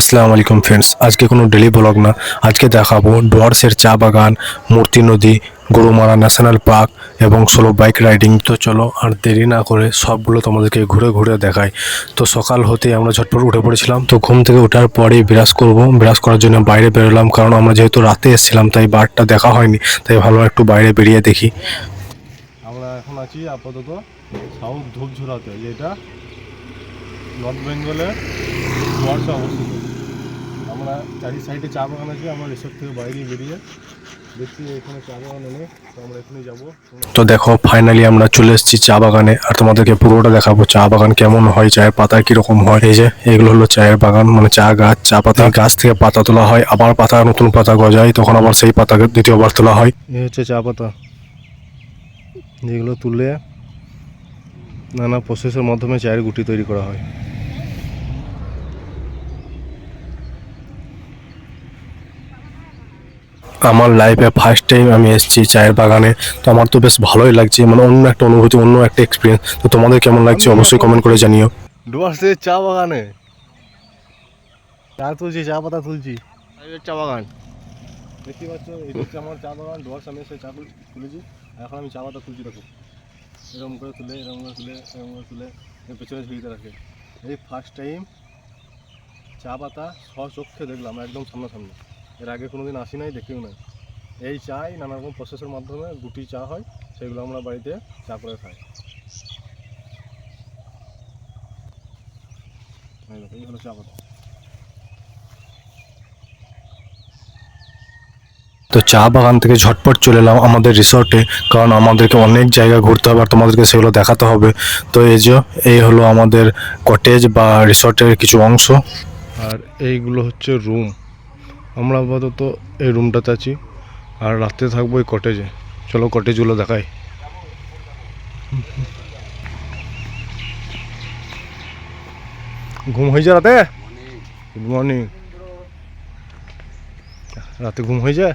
আসসালামু আলাইকুম ফ্রেন্ডস আজকে কোনো ডেলি ব্লগ না। আজকে দেখাবো ডুয়ার্সের চা বাগান, মূর্তি নদী, গরুমারা ন্যাশনাল পার্ক এবং সোলো বাইক রাইডিং তো চলো আর দেরি না করে সবগুলো তোমাদেরকে ঘুরে ঘুরে দেখাই। তো সকাল হতে আমরা ঝটপট উঠে পড়েছিলাম, তো ঘুম থেকে ওঠার পরেই বিরাজ করব। বিরাজ করার জন্য বাইরে বেরোলাম, কারণ আমরা যেহেতু রাতে এসেছিলাম, তাই বারটা দেখা হয়নি, তাই ভালো একটু বাইরে বেরিয়ে দেখি। আমরা এখন আছি আপাতত সাউথ ধূপঝোড়াতে যেটা নর্থ বেঙ্গলের অবস্থিত। আমরা চারি সাইডে চা বাগান আছে আমরা রিসোর্ট থেকে বাইরে বেরিয়ে দেখছি এখানে চা বাগান এনে তো আমরা এখানেই যাব। তো দেখো ফাইনালি আমরা চলে এসেছি চা বাগানে। আর তোমাদেরকে পুরোটা দেখাবো চা বাগান কেমন হয় চায়ের পাতা কীরকম হয়। এই যে এগুলো হলো চায়ের বাগান মানে চা গাছ চা পাতা। গাছ থেকে পাতা তোলা হয় আবার পাতা নতুন পাতা গজায় তখন আবার সেই পাতাকে দ্বিতীয়বার তোলা হয়। এ হচ্ছে চা পাতা। যেগুলো তুলে নানা প্রসেসের মাধ্যমে চায়ের গুটি তৈরি করা হয়। আমার লাইফে ফার্স্ট টাইম আমি এসেছি চায়ের বাগানে। তো আমার তো বেশ ভালোই লাগছে মানে অন্য একটা অনুভূতি অন্য একটা এক্সপিরিয়েন্স তো তোমাদের কেমন লাগছে অবশ্যই কমেন্ট করে জানিও। ডুয়ার্সের চা বাগানে। চা তুলছি চা পাতা তুলছি। চা বাগান। দেখতে পাচ্ছ এটা হচ্ছে আমার চা বাগান। ডুয়ার্স আমি এসে চা তুল- তুলেছি। এখন আমি চা পাতা তুলছি দেখো। এরকম করে তুলে এরকম করে তুলে এরকম করে তুলে এর পেছনে ঝুঁকিতে রাখে। এই ফার্স্ট টাইম চা পাতা স্বচক্ষে দেখলাম একদম সামনাসামনি। এর আগে কোনো দিন আসি নাই দেখিও নাই। এই চাই নানা রকম প্রসেসের মাধ্যমে গুটি চা হয় সেগুলো আমরা বাড়িতে চা করে খাই। এই হলো চা পাতা তো চা বাগান থেকে ঝটপট চলে এলাম আমাদের রিসর্টে কারণ আমাদেরকে অনেক জায়গা ঘুরতে হবে আর তোমাদেরকে সেগুলো দেখাতে হবে। তো এই যে এই হলো আমাদের কটেজ বা রিসর্টের কিছু অংশ। আর এইগুলো হচ্ছে রুম আমরা আপাতত এই রুমটাতে আছি। আর রাত্রে থাকব এই কটেজে চলো কটেজগুলো দেখাই। ঘুম হয়ে যায় রাতে? গুড মর্নিং রাতে ঘুম হয়ে যায়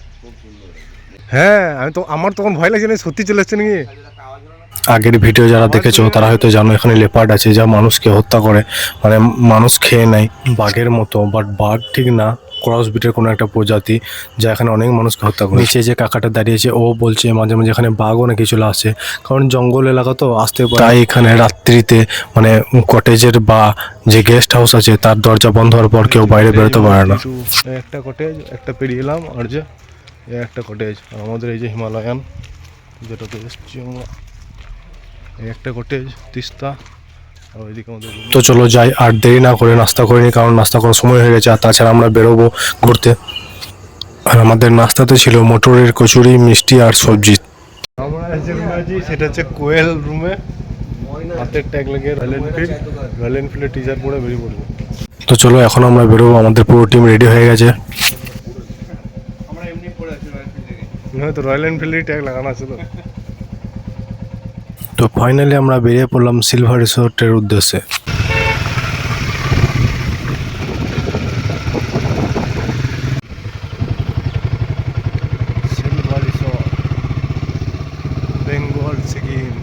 হ্যাঁ আমি তো আমার তখন ভয় লাগছে না সত্যি চলে এসছে নাকি? আগের ভিডিও যারা দেখেছ তারা হয়তো জানো এখানে লেপার্ড আছে যা মানুষকে হত্যা করে। মানে মানুষ খেয়ে নেয় বাঘের মতো বাট বাঘ ঠিক না। ক্রস বিটের কোনো একটা প্রজাতি যা এখানে অনেক মানুষকে হত্যা করে নিচে যে কাকাটা দাঁড়িয়েছে ও বলছে মাঝে মাঝে এখানে বাঘও নাকি চলে আসে। কারণ জঙ্গল এলাকা তো আসতে পারে। তাই এখানে রাত্রিতে মানে কটেজের বা যে গেস্ট হাউস আছে তার দরজা বন্ধ হওয়ার পর কেউ বাইরে বেরোতে পারে না। একটা কটেজ একটা পেরিয়ে এলাম আর যে এই একটা কটেজ আর আমাদের এই যে হিমালয়ান যেটাতে এসছি আমরা একটা কটেজ তিস্তা আর ওইদিকে আমাদের room। তো চলো যাই আর দেরি না করে নাস্তা করে নিই কারণ নাস্তা করার সময় হয়ে গেছে আর তাছাড়া আমরা বেরোবো ঘুরতে। আর আমাদের নাস্তাতে ছিল মটরের কচুরি মিষ্টি আর সবজি। আমরা আছি সেটা হচ্ছে কোয়েল রুমে। হাতের ট্যাগ লেগে রয়্যাল এনফিল্ড রয়্যাল এনফিল্ডের টিচার পরে বেরিয়ে পড়ব তো চলো এখন আমরা বেরোবো আমাদের পুরো টিম রেডি হয়ে গেছে। হয়তো রয়্যাল এনফিল্ডের ট্যাগ লাগানো আছে তো। তো ফাইনালি আমরা বেরিয়ে পড়লাম সিলভার রিসোর্টের উদ্দেশ্যে। সিলভার রিসোর্ট বেঙ্গল সিকিম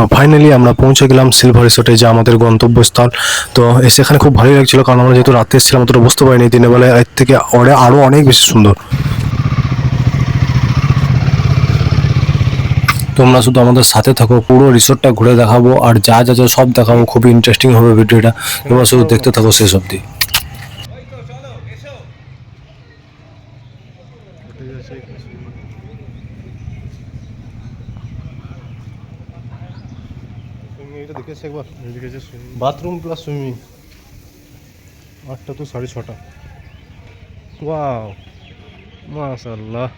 তো ফাইনালি আমরা পৌঁছে গেলাম সিলভার রিসোর্টে যে আমাদের গন্তব্যস্থল। তো সেখানে খুব ভালোই লাগছিল, কারণ আমরা যেহেতু রাতে এসেছিলাম, অতটা বুঝতে পারিনি, দিনের বেলায় এর থেকে আরও আরও অনেক বেশি সুন্দর। তোমরা শুধু আমাদের সাথে থাকো, পুরো রিসোর্টটা ঘুরে দেখাবো, আর যা যা যা সব দেখাবো, খুবই ইন্টারেস্টিং হবে ভিডিওটা তোমরা শুধু দেখতে থাকো শেষ অবধি। দেখেছি একবার। দেখেছি বাথরুম প্লাস সুইমিং আটটা তো সাড়ে ছটা। ওয়াও মাশাল্লাহ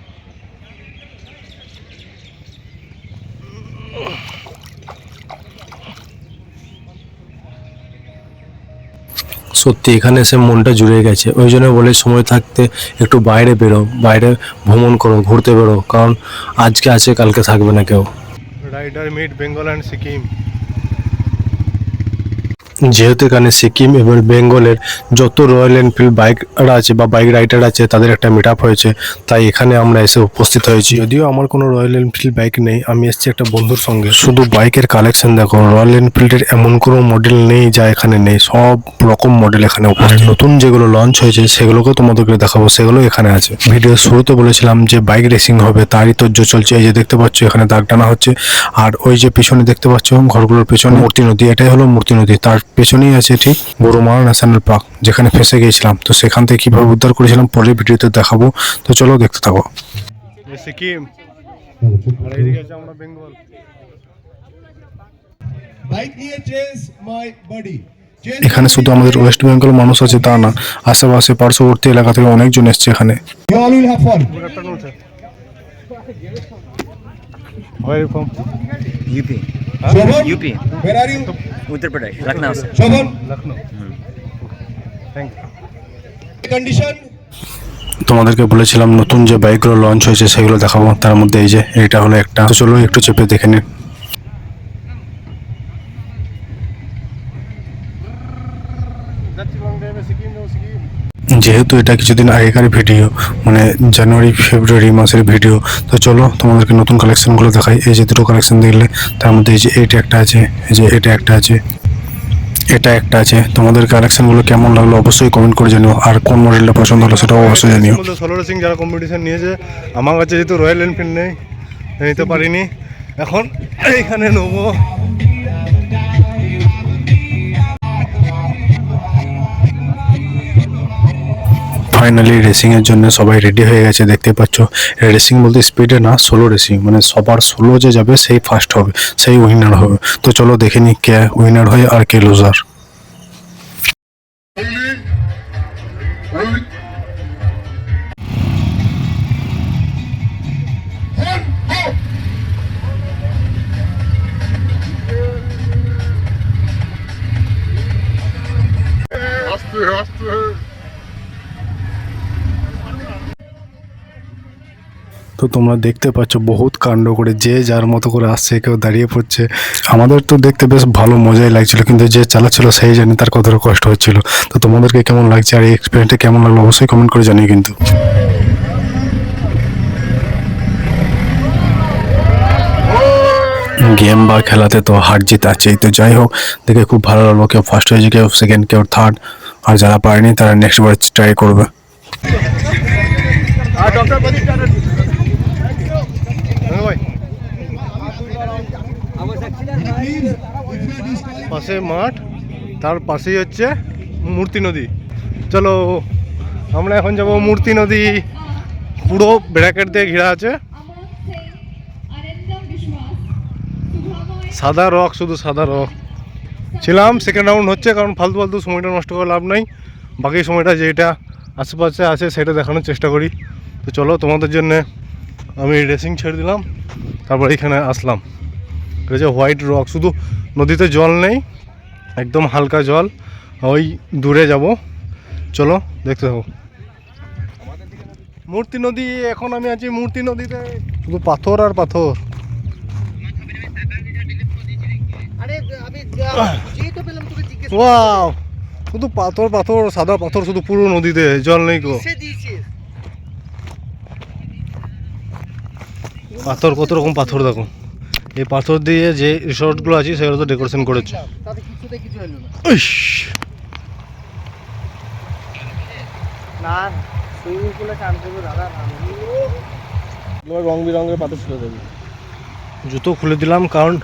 সত্যি এখানে এসে মনটা জুড়ে গেছে। ওই জন্য বলে সময় থাকতে একটু বাইরে বেরো বাইরে ভ্রমণ করো ঘুরতে বেরো কারণ আজকে আছে কালকে থাকবে না কেউ। Rider meet Bengal and Sikkim যেহেতু এখানে সিকিম এবং বেঙ্গলের যত রয়্যাল এনফিল্ড বাইকার আছে বা বাইক রাইডার আছে তাদের একটা মিট আপ হয়েছে। তাই এখানে আমরা এসে উপস্থিত হয়েছি। যদিও আমার কোনো রয়্যাল এনফিল্ড বাইক নেই আমি এসেছি একটা বন্ধুর সঙ্গে। শুধু বাইকের কালেকশন দেখো রয়্যাল এনফিল্ডের এমন কোনো মডেল নেই যা এখানে নেই। সব রকম মডেল এখানে উপস্থিত। নতুন যেগুলো লঞ্চ হয়েছে সেগুলোকে তোমাদেরকে দেখাবো। সেগুলো এখানে আছে। ভিডিও শুরুতে বলেছিলাম যে বাইক রেসিং হবে তারই তোর্য চলছে। এই যে দেখতে পাচ্ছ এখানে দাগ টানা হচ্ছে। আর ওই যে পিছনে দেখতে পাচ্ছ ঘরগুলোর পেছনে। মূর্তি নদী। এটাই হলো মূর্তি নদী। তার পেছনেই আছে ঠিক গরুমারা ন্যাশনাল পার্ক যেখানে ফেসে গিয়েছিলাম। তো সেখান থেকে কীভাবে উদ্ধার করেছিলাম পরের ভিডিওতে দেখাবো। তো চলো দেখতে থাকো। সিকিম। আমরা বেঙ্গল। নিয়ে মাই বডি এখানে শুধু আমাদের ওয়েস্ট বেঙ্গল মানুষ আছে তা না। আশেপাশে পার্শ্ববর্তী এলাকা থেকে অনেকজন এসছে এখানে. Where are you from? UP where are you Uttar Pradesh Lucknow से Shovan Lucknow. Thank you. Condition তোমাদেরকে বলেছিলাম নতুন যে বাইকগুলো লঞ্চ হয়েছে সেগুলো দেখাবো তার মধ্যে এই যে এটা হলো একটা তো চলো একটু চেপে দেখে নিন যাচ্ছি লং ড্রাইভে সিকিম যাবো সিকিম যেহেতু এটা কিছুদিন আগেকার ভিডিও মানে জানুয়ারি ফেব্রুয়ারি মাসের ভিডিও তো চলো তোমাদেরকে নতুন কালেকশনগুলো দেখাই। এই যে দুটো কালেকশন দেখলে, তার মধ্যে এই যে এটা একটা আছে, এই যে এটা একটা আছে, এটা একটা আছে। তোমাদের কালেকশনগুলো কেমন লাগল অবশ্যই কমেন্ট করে জানিও, আর কোন মডেলটা পছন্দ হলো সেটাও অবশ্যই জানিও। সোলো রেসিং যারা কম্পিটিশন নিয়েছে, আমার কাছে যেহেতু রয়্যাল এনফিল্ড নেই, নিতে পারিনি, এখন এইখানে নেব। ফাইনালি রেসিংয়ের জন্য সবাই রেডি হয়ে গেছে দেখতে পাচ্ছ। রেসিং বলতে স্পিডে না সোলো রেসিং মানে সবার সোলো যে যাবে, সেই ফার্স্ট হবে, সেই উইনার হবে। তো চলো দেখে নি কে উইনার হয় আর কে লুজার তো তোমরা দেখতে পাচ্ছ বহুত কাণ্ড করে, যে যার মতো করে আসছে, কেউ দাঁড়িয়ে পড়ছে। আমাদের তো দেখতে বেশ ভালো মজাই লাগছিল, কিন্তু যে চালাচ্ছিল সেই জানি তার কতটা কষ্ট হচ্ছিল। তো তোমাদেরকে কেমন লাগছে আর এই এক্সপিরিয়েন্সটা কেমন লাগল অবশ্যই কমেন্ট করে জানিও কিন্তু। গেম বা খেলাতে তো হার জিত আছেই, তো যাই হোক, দেখে খুব ভালো লাগল, কেউ ফার্স্ট হয়েছে, কেউ সেকেন্ড কেউ থার্ড আর যারা পারেনি তারা নেক্সট বার ট্রাই করবে। আর ডক্টর পাশে মাঠ, তার পাশেই হচ্ছে মূর্তি নদী। চলো, আমরা এখন যাব মূর্তি নদী, পুরো ব্র্যাকেট দিয়ে ঘেরা আছে। সাদা রক, শুধু সাদা রক। ছিলাম সেকেন্ড রাউন্ড হচ্ছে, কারণ ফালতু ফালতু সময়টা নষ্ট করে লাভ নাই। বাকি সময়টা যেটা আশেপাশে আছে, সেটা দেখানোর চেষ্টা করি। তো চলো, তোমাদের জন্যে আমি রেসিং ছেড়ে দিলাম, তারপর এখানে আসলাম। হচ্ছে হোয়াইট রক শুধু নদীতে জল নেই একদম হালকা জল ওই দূরে যাব। চলো দেখতে থাকো। মূর্তি নদী এখন আমি আছি মূর্তি নদীতে। শুধু পাথর আর পাথর। ওয়াও! শুধু পাথর পাথর সাদা পাথর শুধু পুরো নদীতে জল নেই গো। পাথর কত রকম পাথর দেখো। এই পাথর দিয়ে যে রিসর্টগুলো আছে সেগুলো তো ডেকোরেশন করেছে। রং বেরঙের পাথর ছিল দেবে জুতো খুলে দিলাম কারণ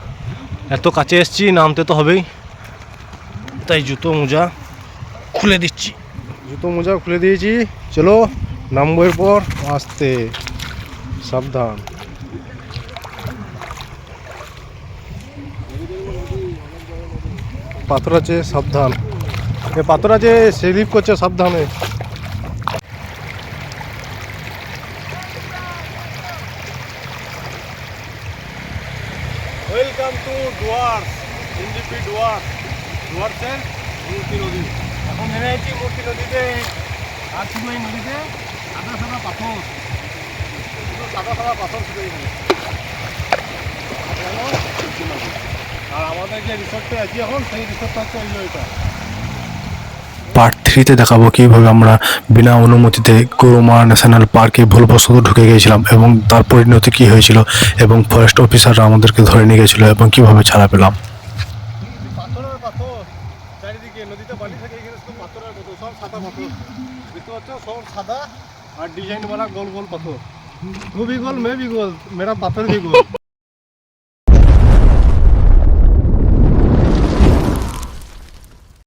এত কাছে এসছি নামতে তো হবেই। তাই জুতো মোজা খুলে দিচ্ছি। জুতো মোজা খুলে দিয়েছি। চলো নামবো এরপর আসতে। সাবধান। পাথর আছে, সাবধান এ পাথর আছে স্লিপ করছে, সাবধানে welcome to Duar NJP Duar ডুয়ার্সের মূর্তি নদী এখন নেমে আছি মূর্তি নদীতে আর শুধু এই নদীতে সাদা সাদা পাথর সাদা সাদা পাথর শুধু কেন? নদী। আর আমাদের পার্ট থ্রিতে দেখাবো কীভাবে আমরা বিনা অনুমতিতে গরুমা ন্যাশনাল পার্কে ভুলবশত ঢুকে গিয়েছিলাম এবং তার পরিণতি কী হয়েছিল এবং ফরেস্ট অফিসাররা আমাদেরকে ধরে নিয়ে গেছিল এবং কীভাবে ছাড়া পেলাম। আর ডিজাইন বলা গোল গোল পাথর। খুবই গোল মেবি গোল মেরা পাথর বি গোল?